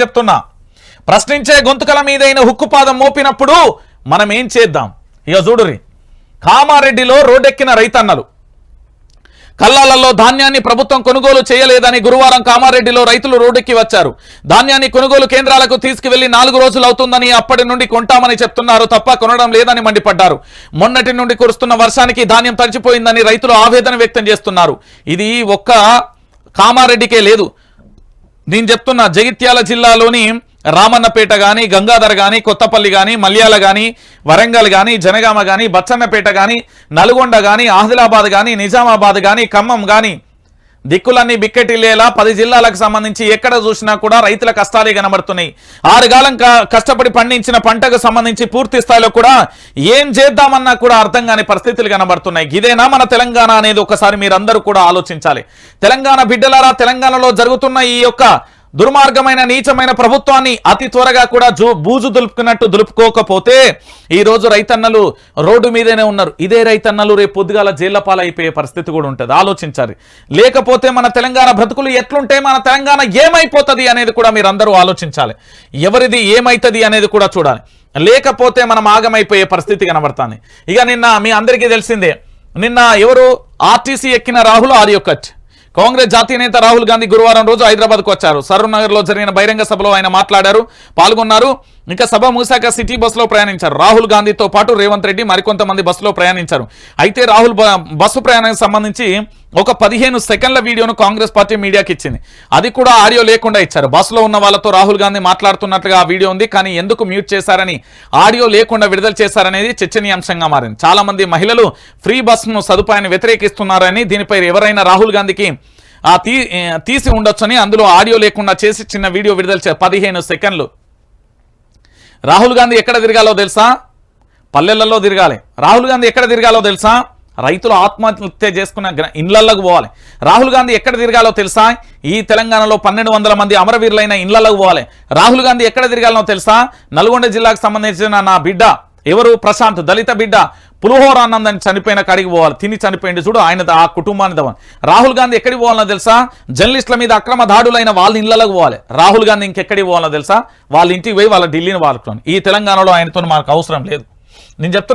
చెప్తున్నా. ప్రశ్నించే గొంతుకల మీదైన హుక్కుపాదం మోపినప్పుడు మనం ఏం చేద్దాం? ఇక చూడురి కామారెడ్డిలో రోడ్డెక్కిన రైతన్నలు. కల్లాలలో ధాన్యాన్ని ప్రభుత్వం కొనుగోలు చేయలేదని గురువారం కామారెడ్డిలో రైతులు రోడ్డెక్కి వచ్చారు. ధాన్యాన్ని కొనుగోలు కేంద్రాలకు తీసుకువెళ్ళి నాలుగు రోజులు అవుతుందని అప్పటి నుండి కొంటామని చెప్తున్నారు తప్ప కొనడం లేదని మండిపడ్డారు. మొన్నటి నుండి కురుస్తున్న వర్షానికి ధాన్యం తడిచిపోయిందని రైతులు ఆవేదన వ్యక్తం చేస్తున్నారు. ఇది ఒక్క కామారెడ్డికే లేదు. నేను చెప్తున్నా జగిత్యాల జిల్లాలోని రామన్నపేట కానీ గంగాధర్ కానీ కొత్తపల్లి కానీ మల్యాల కానీ వరంగల్ కానీ జనగామ కానీ బచ్చన్నపేట కానీ నల్గొండ కానీ ఆదిలాబాద్ కానీ నిజామాబాద్ కానీ ఖమ్మం కానీ దిక్కులన్నీ బిక్కెటిల్లేలా పది జిల్లాలకు సంబంధించి ఎక్కడ చూసినా కూడా రైతుల కష్టాలే కనబడుతున్నాయి. ఆరుగాలం క- కష్టపడి పండించిన పంటకు సంబంధించి పూర్తి స్థాయిలో కూడా ఏం చేద్దామన్నా కూడా అర్థం కాని పరిస్థితులు కనబడుతున్నాయి. ఇదేనా మన తెలంగాణ అనేది ఒకసారి మీరందరూ కూడా ఆలోచించాలి. తెలంగాణ బిడ్డలారా తెలంగాణలో జరుగుతున్న ఈ యొక్క దుర్మార్గమైన నీచమైన ప్రభుత్వాన్ని అతి త్వరగా కూడా జూ బూజు దులుపుకున్నట్టు దులుపుకోకపోతే ఈరోజు రైతన్నలు రోడ్డు మీదనే ఉన్నారు. ఇదే రైతన్నలు రేపు పొద్దుగాల జైళ్ళ పాలైపోయే పరిస్థితి కూడా ఉంటుంది. ఆలోచించాలి. లేకపోతే మన తెలంగాణ బ్రతుకులు ఎట్లుంటే మన తెలంగాణ ఏమైపోతుంది అనేది కూడా మీరు అందరూ ఆలోచించాలి. ఎవరిది ఏమైతుంది అనేది కూడా చూడాలి. లేకపోతే మనం ఆగమైపోయే పరిస్థితి కనబడుతుంది. ఇక నిన్న మీ అందరికీ తెలిసిందే. నిన్న ఎవరు ఆర్టీసీ ఎక్కిన రాహుల్ ఆర్యోకట్. కాంగ్రెస్ జాతీయ నేత రాహుల్ గాంధీ గురువారం రోజు హైదరాబాద్ వచ్చారు. సరూర్ నగర్లో జరిగిన బహిరంగ సభలో ఆయన మాట్లాడారు పాల్గొన్నారు. ఇంకా సభ మూసాక సిటీ బస్సులో ప్రయాణించారు. రాహుల్ గాంధీతో పాటు రేవంత్ రెడ్డి మరికొంతమంది బస్సులో ప్రయాణించారు. అయితే రాహుల్ బ- బస్సు ప్రయాణానికి సంబంధించి ఒక పదిహేను సెకండ్ల వీడియోను కాంగ్రెస్ పార్టీ మీడియాకి ఇచ్చింది. అది కూడా ఆడియో లేకుండా ఇచ్చారు. బస్సులో ఉన్న వాళ్ళతో రాహుల్ గాంధీ మాట్లాడుతున్నట్లుగా ఆ వీడియో ఉంది. కానీ ఎందుకు మ్యూట్ చేశారని ఆడియో లేకుండా విడుదల చేశారనేది చర్చనీయాంశంగా మారింది. చాలా మంది మహిళలు ఫ్రీ బస్సును సదుపాయాన్ని వ్యతిరేకిస్తున్నారని దీనిపై ఎవరైనా రాహుల్ గాంధీకి తీ తీసి ఉండొచ్చని అందులో ఆడియో లేకుండా చేసి చిన్న వీడియో విడుదల చే పదిహేను సెకండ్లు. రాహుల్ గాంధీ ఎక్కడ తిరగాలో తెలుసా? పల్లెలలో తిరగాలి. రాహుల్ గాంధీ ఎక్కడ తిరగాలో తెలుసా? రైతులు ఆత్మహత్య చేసుకున్న గ్ర- ఇళ్ళలోకి పోవాలి. రాహుల్ గాంధీ ఎక్కడ తిరగాలో తెలుసా? ఈ తెలంగాణలో పన్నెండు వందల మంది అమరవీరులైన ఇళ్ళలోకి పోవాలి. రాహుల్ గాంధీ ఎక్కడ తిరగాలో తెలుసా? నల్గొండ జిల్లాకు సంబంధించిన నా బిడ్డ ఎవరు? ప్రశాంత్ దళిత బిడ్డ. పులిహోరానందని చనిపోయిన కాడికి పోవాలి. తిని చనిపోయింది చూడు ఆయన ఆ కుటుంబాన్ని దవన్ రాహుల్ గాంధీ ఎక్కడికి పోవాలనో తెలుసా? జర్నలిస్టుల మీద అక్రమ దాడులైన వాళ్ళ ఇళ్ళలోకి పోవాలి. రాహుల్ గాంధీ ఇంకెక్కడికి పోవాలనో తెలుసా? వాళ్ళ ఇంటికి పోయి వాళ్ళ ఢిల్లీని వాడుకోండి ఈ తెలంగాణలో ఆయనతో మనకు అవసరం లేదు. నేను చెప్తున్నా